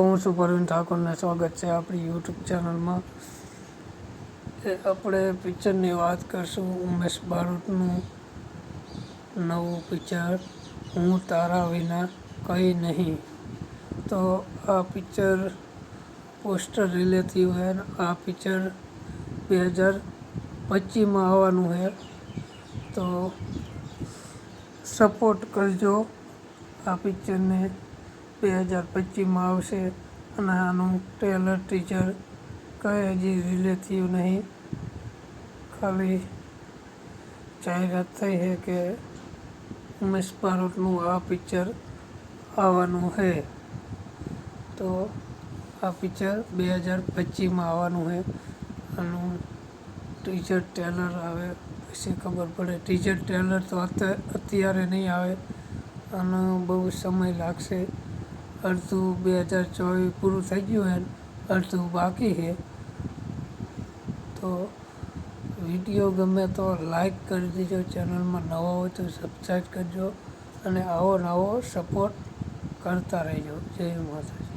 હું છું પરવીન ઠાકોરને સ્વાગત છે આપણી યુટ્યુબ ચેનલમાં આપણે પિક્ચરની વાત કરશું. ઉમેશ બારોટનું નવું પિક્ચર હું તારા વિના કંઈ નહીં. તો આ પિક્ચર પોસ્ટર રિલે થયું છે આ પિક્ચર બે હજાર પચીસમાં આવવાનું છે. તો સપોર્ટ કરજો આ પિક્ચરને બે હજાર પચીસમાં આવશે અને આનું ટ્રેલર ટીચર કંઈ હજી રિલે થયું નહીં. ખાલી જાહેરાત થઈ છે કે ઉમેશ બારોટનું આ પિક્ચર આવવાનું છે. તો આ પિક્ચર બે હજાર પચીસમાં આવવાનું છે. આનું ટીચર ટેલર આવે, પછી ખબર પડે. ટીચર ટેલર તો અત્યારે નહીં આવે. આનો બહુ સમય લાગશે. અડધું બે હજાર ચોવીસ પૂરું થઈ ગયું છે, અડધું બાકી છે. તો વીડિયો ગમે તો લાઈક કરી દેજો, ચેનલમાં નવા હોય તો સબસ્ક્રાઈબ કરજો અને આવો નવો સપોર્ટ કરતા રહેજો. જય માતાજી.